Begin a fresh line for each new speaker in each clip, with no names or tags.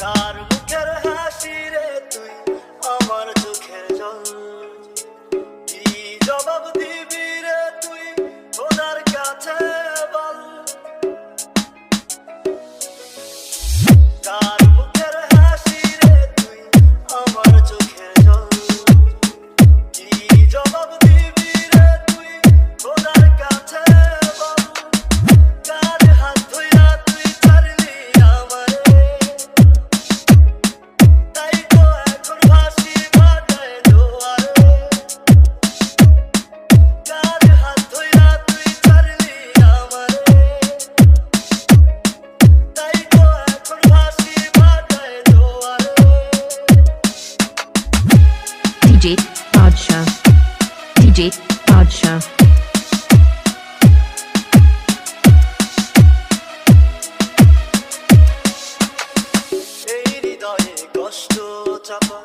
তার মুখের হাসি রে তুই
DJ Podsha. DJ Podsha.
এই হৃদয়ে কষ্ট চাপা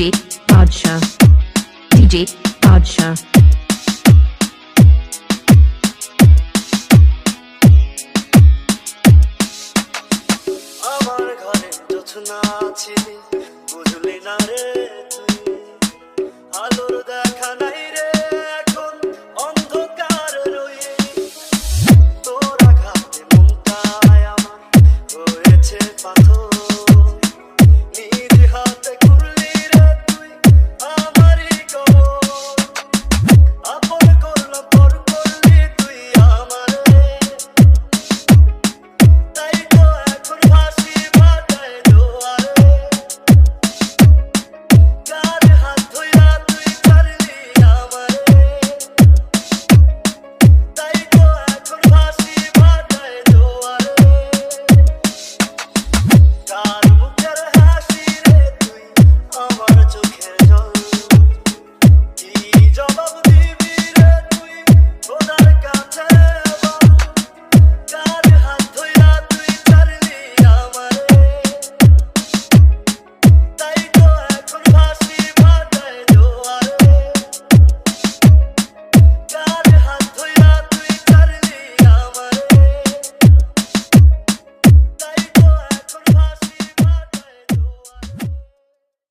DJ Badsha. DJ Badsha.
আমার